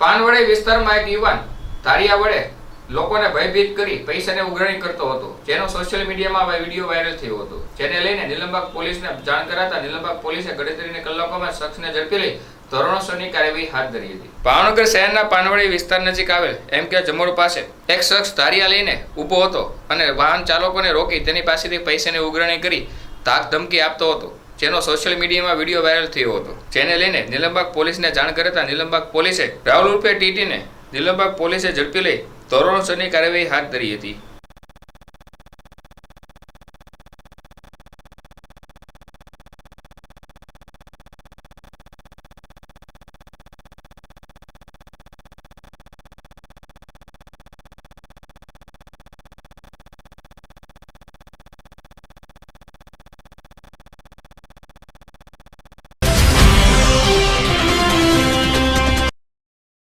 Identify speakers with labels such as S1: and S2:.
S1: પાનવડે વિસ્તારમાં એક યુવાન ધારિયા વડે લોકોને ભયભીત કરી પૈસાની ઉઘરાણી કરતો હતો. જેનો સોશિયલ મીડિયામાં વીડિયો વાયરલ થયો હતો. જેને લઈને નિલંબાગ પોલીસને જાણ કરાતા નિલંબાગ પોલીસે ગણતરીની કલાકોમાં શખ્સને ઝડપી લઈ ધોરણસરની કાર્યવાહી હાથ ધરી હતી. ભાવનગર શહેરના પાનવડી વિસ્તાર નજીક આવેલ એમ કે જમોડ પાસે એક શખ્સ ધારિયા લઈને ઊભો હતો અને વાહન ચાલકોને રોકી તેની પાસેથી પૈસાની ઉઘરાણી કરી ધાક ધમકી આપતો હતો. જેનો સોશિયલ મીડિયામાં વીડિયો વાયરલ થયો હતો. જેને લઈને નિલંબાગ પોલીસને જાણ કરતા નિલંબાગ પોલીસે રાહુલ ઉર્ફે ટીટીને નિલંબાગ પોલીસે ઝડપી લઈ ધોરણસરની કાર્યવાહી હાથ ધરી હતી.